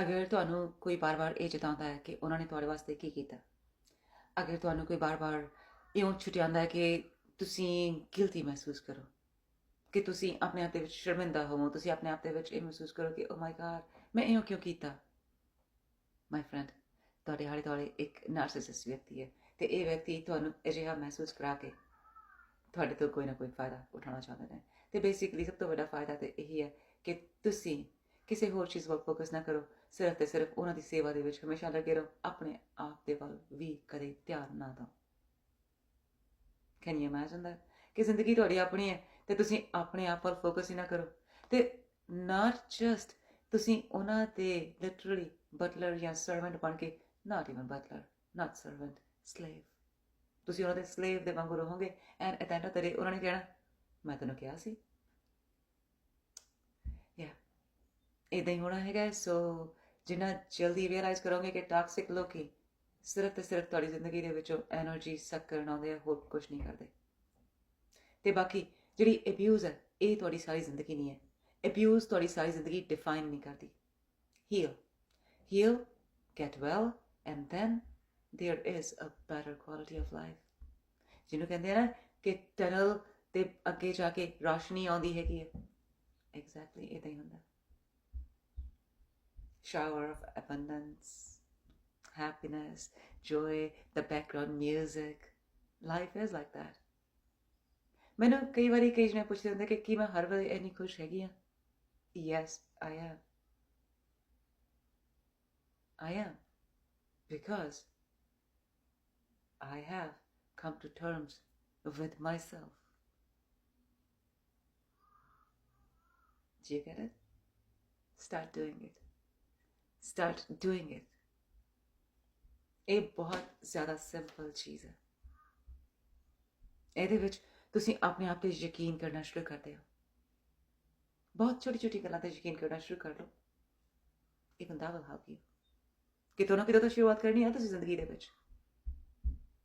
ਅਗਰ ਤੁਹਾਨੂੰ ਕੋਈ ਬਾਰ-ਬਾਰ ਇਹ ਜਤਾਉਂਦਾ ਹੈ ਕਿ ਉਹਨਾਂ ਨੇ ਤੁਹਾਡੇ ਵਾਸਤੇ ਕੀ ਕੀਤਾ, ਅਗਰ ਤੁਹਾਨੂੰ ਕੋਈ ਬਾਰ-ਬਾਰ ਇਉਂ ਛੁਟਿਆਉਂਦਾ ਹੈ ਕਿ ਤੁਸੀਂ ਗਿਲਤੀ ਮਹਿਸੂਸ ਕਰੋ, ਕਿ ਤੁਸੀਂ ਆਪਣੇ ਆਪ ਦੇ ਵਿੱਚ ਸ਼ਰਮਿੰਦਾ ਹੋਵੋ, ਤੁਸੀਂ ਆਪਣੇ ਆਪ ਦੇ ਵਿੱਚ ਇਹ ਮਹਿਸੂਸ ਕਰੋ ਕਿ ਓ ਮਾਈ ਗॉड ਮੈਂ ਇਉਂ ਕਿਉਂ ਕੀਤਾ? ਮਾਈ ਫਰੈਂਡ ਤੁਹਾਡੇ ਹਾਲੇ ਤੁਹਾਡੇ ਇੱਕ ਨਾਰਸਿਸਿਸਟ ਵਿਅਕਤੀ ਹੈ ਤੇ ਇਹ ਵਿਅਕਤੀ ਤੁਹਾਨੂੰ ਅਜਿਹਾ ਮਹਿਸੂਸ ਕਰਾ ਕੇ ਤੁਹਾਡੇ ਤੋਂ ਕੋਈ ਨਾ ਕੋਈ ਫਾਇਦਾ ਉਠਾਉਣਾ ਚਾਹੁੰਦੇ ਨੇ ਤੇ ਬੇਸਿਕਲੀ ਸਭ ਤੋਂ ਵੱਡਾ ਫਾਇਦਾ ਤੇ ਇਹੀ ਹੈ ਕਿ ਤੁਸੀਂ ਕਿਸੇ ਹੋਰ ਚੀਜ਼ ਵੱਲ ਫੋਕਸ ਨਾ ਕਰੋ। ਸਿਰਫ ਤੇ ਸਿਰਫ ਉਹਨਾਂ ਦੀ ਸੇਵਾ ਦੇ ਵਿੱਚ ਹਮੇਸ਼ਾ ਲੱਗੇ ਰਹੋ। ਆਪਣੇ ਆਪ ਦੇ ਵੱਲ ਵੀ ਕਦੇ ਧਿਆਨ ਨਾ ਦਿਓ। ਕੈਨ ਯੂ ਇਮੇਜਿਨ ਦੈਟ ਕਿ ਜ਼ਿੰਦਗੀ ਤੁਹਾਡੀ ਆਪਣੀ ਹੈ ਤੇ ਤੁਸੀਂ ਆਪਣੇ ਆਪ ਵੱਲ ਫੋਕਸ ਹੀ ਨਾ ਕਰੋ। ਤੇ ਨਾਟ ਜਸਟ ਤੁਸੀਂ ਉਹਨਾਂ ਦੇ ਲਿਟਰਲੀ ਬਟਲਰ ਜਾਂ ਸਰਵੈਂਟ ਬਣ ਕੇ not even butler not servant slave ਤੁਸੀਂ ਉਹਨਾਂ ਦੇ ਸਲੇਵ ਦੇ ਵਾਂਗੂ ਰਹੋਗੇ ਐਂਡ ਐਟ ਐਂਡ ਆਫ ਉਹਨਾਂ ਨੇ ਕਹਿਣਾ, ਮੈਂ ਤੈਨੂੰ ਕਿਹਾ ਸੀ। ਯਾ ਇਦਾਂ ਹੀ ਹੋਣਾ ਹੈਗਾ ਸੋ ਜਿੰਨਾ ਜਲਦੀ ਰਿਅਲਾਈਜ਼ ਕਰੋਗੇ ਕਿ ਟਾਕਸਿਕ ਲੋਕੀ ਸਿਰਫ ਤੇ ਸਿਰਫ ਤੁਹਾਡੀ ਜ਼ਿੰਦਗੀ ਦੇ ਵਿੱਚੋਂ એનર્ਜੀ ਸੱਕ ਕਰਨ ਆਉਂਦੇ ਆ ਹੋਰ ਕੁਝ ਨਹੀਂ ਕਰਦੇ ਤੇ ਬਾਕੀ ਜਿਹੜੀ ਅਬਿਊਜ਼ ਹੈ ਇਹ ਤੁਹਾਡੀ ਸਾਰੀ ਜ਼ਿੰਦਗੀ ਨਹੀਂ ਹੈ ਅਬਿਊਜ਼ ਤੁਹਾਡੀ ਸਾਰੀ ਜ਼ਿੰਦਗੀ ਡਿਫਾਈਨ ਨਹੀਂ ਕਰਦੀ heal heal get well and then there is a better quality of life. ਜਿਹਨੂੰ ਕਹਿੰਦੇ ਆ ਨਾ ਕਿ ਟਨਲ ਤੇ ਅੱਗੇ ਜਾ ਕੇ ਰੋਸ਼ਨੀ ਆਉਂਦੀ ਹੈਗੀ ਹੈ ਐਗਜ਼ੈਕਟਲੀ ਇਦਾਂ ਹੀ ਹੁੰਦਾ shower of abundance happiness joy the background music life is like that ਮੈਨੂੰ ਕਈ ਵਾਰੀ ਕਈ ਜਣੇ ਪੁੱਛਦੇ ਹੁੰਦੇ ਕਿ ਕੀ ਮੈਂ ਹਰ ਵੇਲੇ ਇੰਨੀ ਖੁਸ਼ ਹੈਗੀ ਆ yes I am I am. Because I have come to terms with myself. Do you get it? Start doing it. Start doing it ਇਹ ਬਹੁਤ ਜ਼ਿਆਦਾ ਸਿੰਪਲ ਚੀਜ਼ ਹੈ। ਇਹਦੇ ਵਿੱਚ ਤੁਸੀਂ ਆਪਣੇ ਆਪ ਤੇ ਯਕੀਨ ਕਰਨਾ ਸ਼ੁਰੂ ਕਰਦੇ ਹੋ ਬਹੁਤ ਛੋਟੀ ਛੋਟੀ ਗੱਲਾਂ ਤੇ ਯਕੀਨ ਕਰਨਾ ਸ਼ੁਰੂ ਕਰ ਲਓ। ਇਹ ਬੰਦਾ will help you ਕਿਤੋਂ ਨਾ ਕਿਤੋਂ ਤਾਂ ਸ਼ੁਰੂਆਤ ਕਰਨੀ ਹੈ ਤੁਸੀਂ ਜ਼ਿੰਦਗੀ ਦੇ ਵਿੱਚ।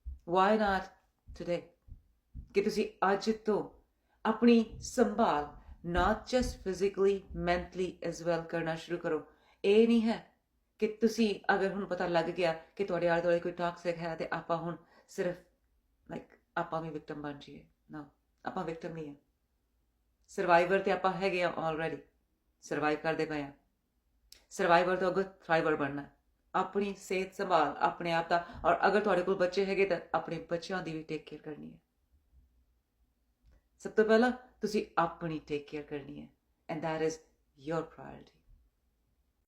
Why not today? ਕਿ ਤੁਸੀਂ ਅੱਜ ਤੋਂ ਆਪਣੀ ਸੰਭਾਲ, not just physically mentally as well ਕਰਨਾ ਸ਼ੁਰੂ ਕਰੋ। ਇਹ ਨਹੀਂ ਹੈ ਕਿ ਤੁਸੀਂ ਅਗਰ ਹੁਣ ਪਤਾ ਲੱਗ ਗਿਆ ਕਿ ਤੁਹਾਡੇ ਆਲੇ ਦੁਆਲੇ ਕੋਈ ਟਾਕਸਿਕ ਹੈ ਤੇ ਆਪਾਂ ਹੁਣ ਸਿਰਫ ਲਾਈਕ ਆਪਾਂ ਵੀ ਵਿਕਟਮ ਬਣ ਜਾਈਏ। ਨਾ ਆਪਾਂ ਵਿਕਟਮ ਨਹੀਂ ਹੈ। ਸਰਵਾਈਵਰ ਤੇ ਆਪਾਂ ਹੈਗੇ ਆ ਆਲਰੇਡੀ ਸਰਵਾਈਵ ਕਰਦੇ ਪਏ ਆ ਸਰਵਾਈਵਰ ਤੋਂ ਅੱਗੇ ਥ੍ਰਾਈਵਰ ਬਣਨਾ। ਆਪਣੀ ਸਿਹਤ ਸੰਭਾਲ, ਆਪਣੇ ਆਪ ਦਾ, ਔਰ ਅਗਰ ਤੁਹਾਡੇ ਕੋਲ ਬੱਚੇ ਹੈਗੇ ਤਾਂ ਆਪਣੇ ਬੱਚਿਆਂ ਦੀ ਵੀ ਟੇਕ ਕੇਅਰ ਕਰਨੀ ਹੈ। ਸਭ ਤੋਂ ਪਹਿਲਾਂ ਤੁਸੀਂ ਆਪਣੀ ਟੇਕ ਕੇਅਰ ਕਰਨੀ ਹੈ and that is your priority